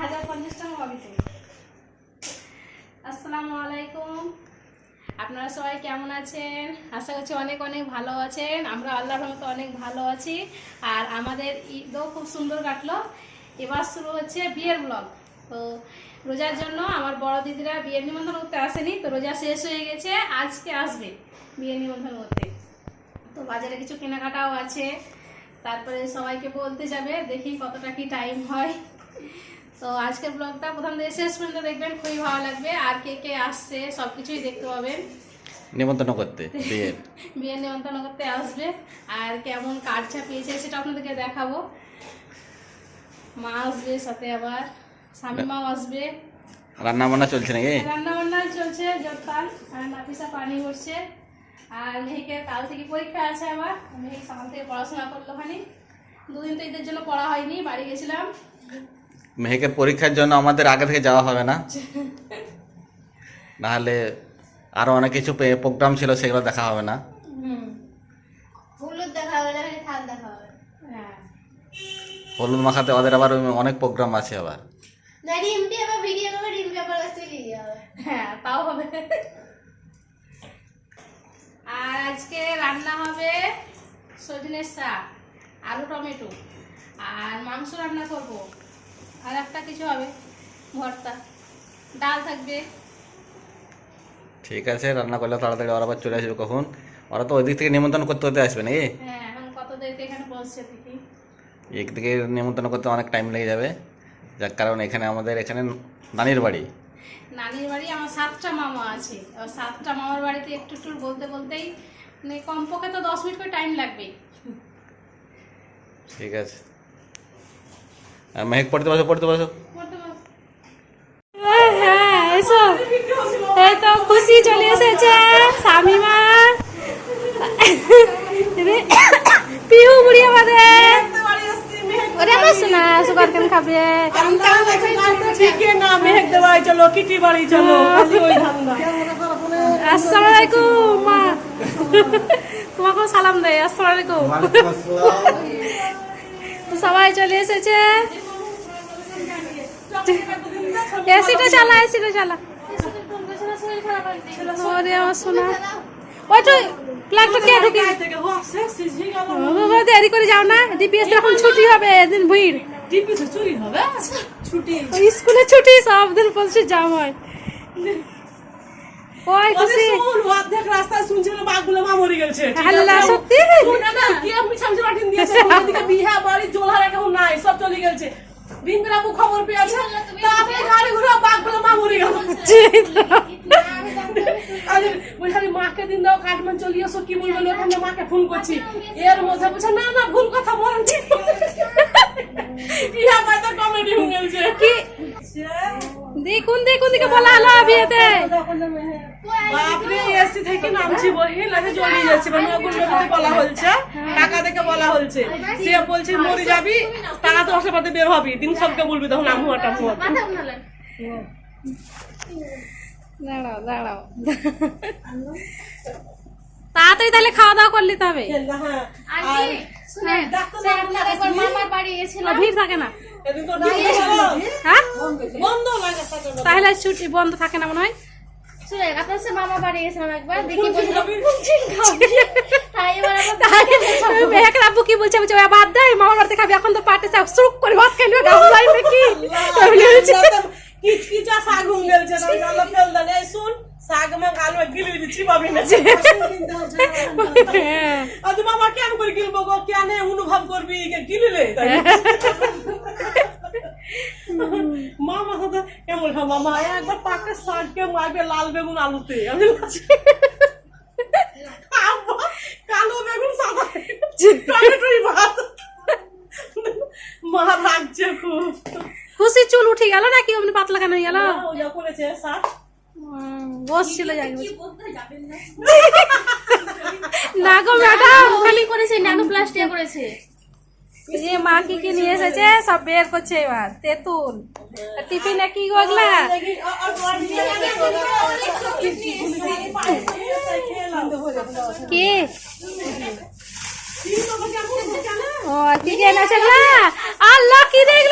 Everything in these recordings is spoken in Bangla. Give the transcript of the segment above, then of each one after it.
হাজার পঞ্চাশ আসসালামু আলাইকুম। আপনারা সবাই কেমন আছেন? আশা করছি অনেক অনেক ভালো আছেন। আমরা আল্লাহর রহমতে অনেক ভালো আছি। আর আমাদের ঈদও খুব সুন্দর কাটলো। এবার শুরু হচ্ছে বিয়ের ব্লগ তো রোজার জন্য আমার বড় দিদিরা বিয়ের নিমন্ত্রণ করতে আসেনি। তো রোজা শেষ হয়ে গেছে। আজকে আসবে বিয়ের নিমন্ত্রণ করতে। তো বাজারে কিছু কেনাকাটাও আছে। তারপরে সবাইকে বলতে যাবে, দেখি কতটা কি টাইম হয়। তো আজকের ব্লগটা প্রথম থেকে শেষ পর্যন্ত দেখবেন খুবই ভালো লাগবে। আর কে কে আসছে সব কিছুই দেখতে পাবেন। নিমন্ত্রণ করতে বিয়ের বিয়ের নিমন্ত্রণ করতে আসবে। আর কেমন কার্ড ছাপিয়েছে সেটা আপনাদেরকে দেখাবো। মা আসবে সাথে আবার স্বামী মাও আসবে। রান্না বান্না চলছে নাকি? রান্না বান্না চলছে জোরতাল আর নাফিসা পানি করছে আর মেহেকের কাল থেকে পরীক্ষা আছে আবার। মেহেক সকাল থেকে পড়াশোনা করল খানি দুদিন তো ঈদের জন্য পড়া হয়নি বাড়ি গেছিলাম। মেহেকের পরীক্ষার জন্য আমাদের আগে থেকে যাওয়া হবে না? নাহলে আরও অনেক কিছু প্রোগ্রাম ছিল সেগুলো দেখা হবে না। হলুদ হ্যাঁ। হলুদ মাখাতে ওদের আবার অনেক প্রোগ্রাম আছে আবার। হ্যাঁ তাও হবে। আর আজকে রান্না হবে সজনের শাক আলু টমেটো। আর মাংস রান্না করব। আর একটা কিছু হবে ভর্তা। ডাল থাকবে। ঠিক আছে রান্না করলে তাড়াতাড়ি ওরা আবার চলে আসবে কখন? ওরা তো ওই দিক থেকে নিমন্ত্রণ করতে হতে আসবে নাকি? হ্যাঁ এখন কত দেরিতে এখানে পৌঁছে দেখি এক দিকে নিমন্ত্রণ করতে অনেক টাইম লেগে যাবে। যার কারণ এখানে আমাদের এখানে নানির বাড়ি। নানির বাড়ি আমার সাতটা মামা আছে। সাতটা মামার বাড়িতে একটু একটু বলতে বলতেই মানে কমপক্ষে তো দশ মিনিট করে টাইম লাগবে ঠিক আছে। মেহেক পড়তে বসো পড়তে বসো। হ্যাঁ এসো। এই তো খুশি চলে এসেছে স্বামীমা পিহু বুড়ি আমাদের। ওরে আমার শোনা সুগার কেন খাবে? না মেহেক দেওয়াই চলো কিটি বাড়ি চলো? খালি আসসালামু আলাইকুম মা। তোমাকে সালাম দেয় আসসালামু আলাইকুম। সবাই চলে এসেছে। এসিটা চালা এসিটা চালা ওরে আমার শোনা ওই তো প্লাগটা কে ঢুকে থেকে ও শেষ সিজি গেল ও, দেরি করে যাও না ডিপিএস এখন ছুটি হবে এদিন ভিড়। টিপি চুরি হবে? ছুটি। ওই স্কুলে ছুটি সব দিন পৌঁছে জাম হয় ওই খুশি অর্ধেক রাস্তায় শুনছিল বাঘগুলো মা মরে গেছে? আল্লাহ সত্যি? না কি আমি সামনে পাঠিয়ে দিয়েছে? বিহা বাড়ি জোলহার এখন নাই সব চলে গেছে। বিন্দুরাবু খবর পেয়েছে। তারপরে গাড়ি ঘুরে বাঘগুলো মা মরে গেল মাকে দিন দাও কাঠমান চলে এসো। কি বলব ওখানে মাকে ফোন করছি। এর মধ্যে বলছে না না ভুল কথা কমেডি হয়ে গেছে। কি? দেখুন দেখুন দিকে বলা হলো বিয়েতে। বাপরে এসি থেকে নামছি বহি লাগে যাচ্ছে মানে ওগুলো বলা হচ্ছে। টাকা থেকে বলা হচ্ছে সে বলছে মরে যাবি টাকা তো পাতে বের হবি। দিন সবকে বলবি তখন আমু আটা আমু দাঁড়াও দাঁড়াও। তাড়াতাড়ি তাহলে খাওয়া দাওয়া করলি তবে ভিড় থাকে না। হ্যাঁ বন্ধ লাগে সাথে তাহলে ছুটি বন্ধ থাকে না মনে হয়? শুনেন আপনার সে মামার বাড়ি গেছিলাম একবার? দেখি মেয়েকে আব্বু কি বলছে? বলছে বাদ দেয় মামার বাড়িতে খাবি এখন তো পাটে সুরুক করে ভাত গাছ কি কিচকিচা শাক হয়ে গেছে না ফেল দেন শুন শাক মা গালো গিলি দিচ্ছি পাবি না। হ্যাঁ। আজ মামা কেন করে গিলবো গো কেন অনুভব করবি কে গিলিলে মামা কথা কেমন মামা? একবার পাকে শাককে মারবে লাল বেগুন আলুতে। আমি বলছি, আব্বা, কালো বেগুন সাদা টমেটোই ভাত মা রাখছে খুব উঠে গেল নাকি অমনি পাতলা কেন হয়ে গেল বসছিল না গো ম্যাডাম খালি করেছে ন্যানো প্লাস্টিয়া করেছে যে মা কি কি নিয়ে এসেছে সব বের করছে এবার তেঁতুল টিফিনে কি কি ও কি এনেছে রে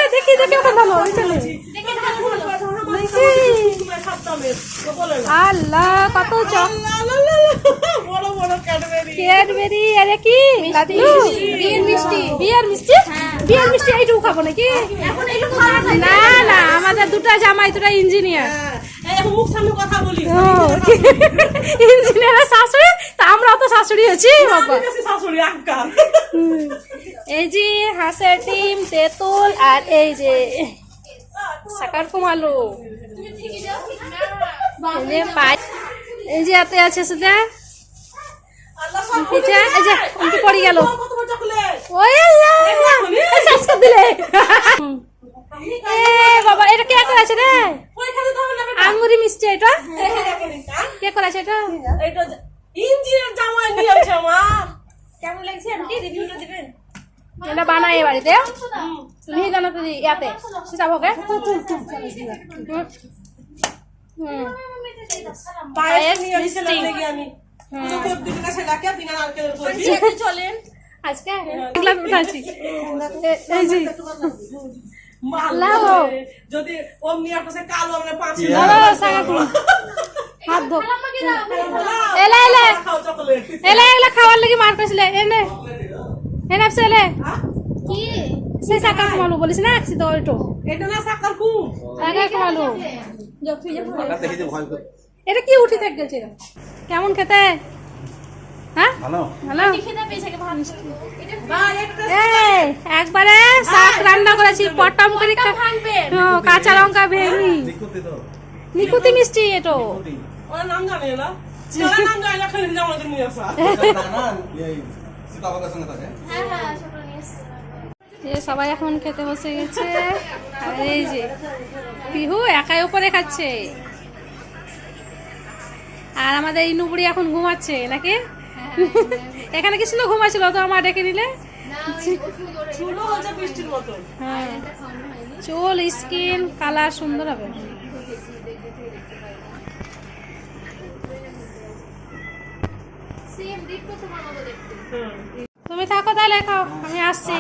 আল্লাহ কত ক্যাডবেরি আরে কি? বিয়ের মিষ্টি। বিয়ের মিষ্টি? বিয়ের মিষ্টি এইটুকু খাব নাকি? না না আমাদের দুটা জামাই দুটো ইঞ্জিনিয়ার। হ্যাঁ, বলি। শাশুড়ি? তা আমরাও তো শাশুড়ি আছি? বাবা শাশুড়ি এই যে হাঁসের ডিম তেঁতুল আর এই যে সাকার কুমালু এই যে এই যে এতে আছে সেটা পিঠে। এই যে উল্টে পড়ে গেল। ওই আল্লাহ। দিলে। এ বাবা এটা কে করেছে রে। আঙ্গুরি মিষ্টি এটা। কে করেছে এটা? আমার। কেমন লাগছে? রিভিউটা দিবেন? এটা বানাই বাড়িতে তুমি জানো তো ইয়াতে যাব কে চলেন। আজকে? এগুলা উঠাচ্ছি এ- এই যে। মাল্লা লাও। যদি অমনি আপনার কালো আমরা পাঁচ হাত ধো এলে এলে। খাও চকলেট। এগুলা খাওয়ার লাগি মার কইছিলে। এনে। আপসে এলে কি? সেই সাকা কমালু বলিস না তো ওইটো এটা না সাকার কুম সাকা কমালু এটা কি উঠি থাক গেছে কেমন খেতে? হ্যাঁ ভালো। ভালো? এই একবারে শাক রান্না করেছি পটম করে হ্যাঁ, কাঁচা লঙ্কা ভেঙি নিকুতি মিষ্টি এটো ওর নাম জানে না। নাম জানে না খেলে আমাদের নিয়ে আসা এই হ্যাঁ হ্যাঁ। যে সবাই এখন খেতে বসে গেছে। আর এই যে পিহু একাই উপরে খাচ্ছে। আর আমাদের ইনুপুরি এখন ঘুমাচ্ছে নাকি? এখানে কি সুন্দর ঘুমাচ্ছিল? তো আমার ডেকে নিলে? চুলো হ্যাঁ। স্কিন কালার সুন্দর হবে। সেম ডিপ তো তোমার মতো দেখতে। তুমি থাকো তাহলে খাও আমি আসছি।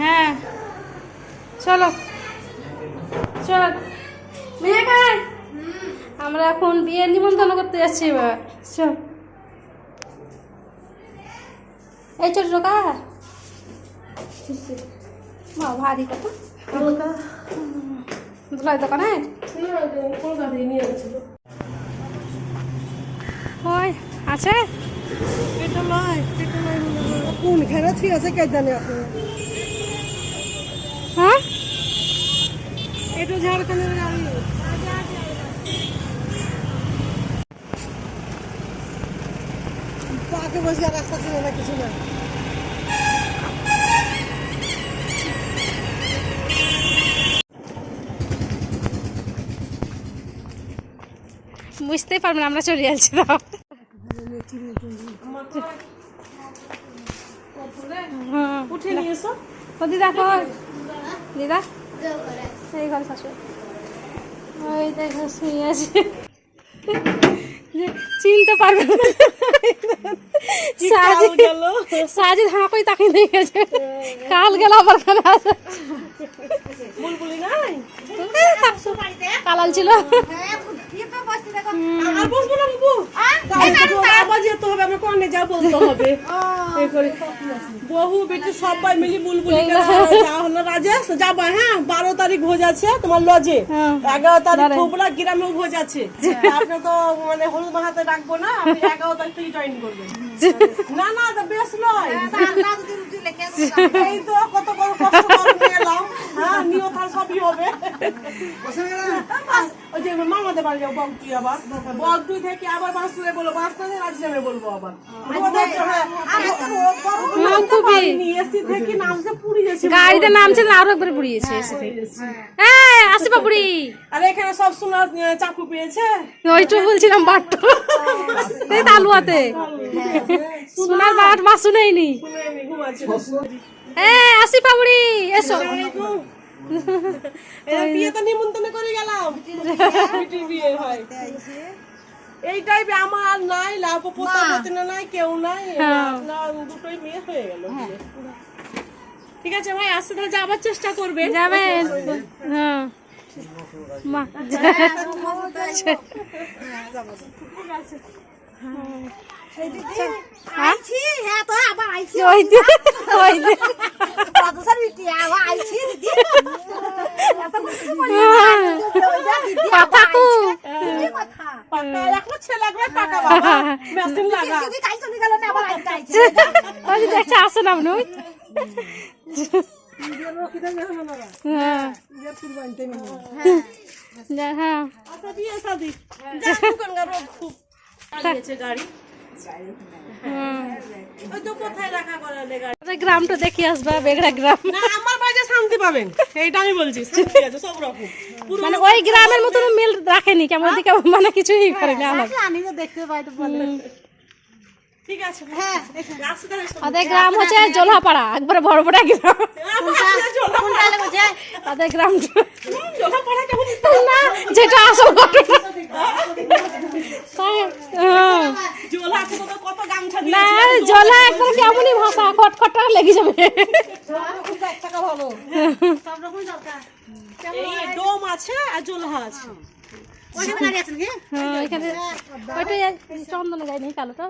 হ্যাঁ। চলো। চল। মেয়ে খাই আমরা এখন বিয়ের নিমন্ত্রণ করতে যাচ্ছি এবার। চল। এই ছোট ঢোকা মা ভারী কত ধুলাই দোকানে ওই আছে? কোন ঘরে ঠিক আছে কে হ্যাঁ? এটা বসে রাস্তা কিছু না। বুঝতেই পারবেন আমরা চলে যাচ্ছি তো হ্যাঁ উঠে নিয়ে এসো। ও দিদা কই? দিদা। এই ঘর শাশুড়ি ওই দেখো শুয়ে আছে। চিনতে পারবে না। সাজি গেল? তাকে নিয়ে গেছে। কাল গেল আমার কালাল ছিল আর বসবো না বাবু? আবার যেতে হবে আমি কনে যা বলতে হবে। বহু বেটি সবাই মিলি বুলবুলি যা হলো রাজেশ যাবা হ্যাঁ? বারো তারিখ ভোজ আছে তোমার লজে। হ্যাঁ। এগারো তারিখ দাঁড়াই। থোপলা গ্রামেও ভোজ আছে। আপনি তো মানে হলুদ মাহাতে রাখব না আপনি এগারো তারিখ থেকে জয়েন করবেন। না না বেশ নয়। এই তো কত বড় কষ্ট করে নিয়ে এলাম হ্যাঁ নিয়ত সবই হবে। মামাদের বাড়ি আবার? থেকে আবার বলব আবার। গাড়িতে নামছে না আরও একবার পুড়িয়েছে হ্যাঁ আসি বাপুরি আর এখানে সব সোনার চাকু পেয়েছে। ওইটু বলছিলাম বাট্ট। এই তালুয়াতে সোনার বাট মা শুনেইনি হ্যাঁ আসি পাবুড়ি এসো। বিয়েতে নিমন্ত্রণ করে গেলাম। বিয়ে হয় এই টাইপে আমার নাই লাভ পোতা নাই কেউ নাই। হ্যাঁ। দুটোই মেয়ে হয়ে গেল। ঠিক আছে ভাই আসতে তাহলে যাবার চেষ্টা করবে যাবেন। হ্যাঁ। মা। আইছি হ্যাঁ তো আবার আইছি। ওই যে ওই যে কত সার বিটি আবার আইছি দিদি। কথা কু। কথা পাকা। এখন ছেলে একবার পাকা বাবা। মেশিন লাগা। দিদি কাই চলে গেল না আবার আইতে আইছি। ওই যে দেখছে আসে না আপনি হ্যাঁ। হ্যাঁ। আচ্ছা গ্রামটা দেখে আসবা বেগড়া গ্রাম। আমার বাড়িতে শান্তি পাবেন। এইটা আমি বলছি সব রকম। মানে ওই গ্রামের মতন মিল রাখেনি কেমন দিকে মানে কিছুই করেনি আলাদা আমি তো দেখতে পাই তো বলে। ঠিক আছে হ্যাঁ সব- আমাদের গ্রাম হচ্ছে জোলাপাড়া একবারে বড় বড় গ্রাম গ্রাম না যেটা আসল ঘটনা তাই, হ্যাঁ। জোলা আছে তো কত গামছা না দিয়ে জলা একবার কেমনই ভাষা খটখট লেগে যাবে এই ডোম আছে আর জলহা আছে। ওইখানে গাড়ি আছে নাকি হ্যাঁ ওইখানে ওইটা চন্দনে যায়নি কালোটা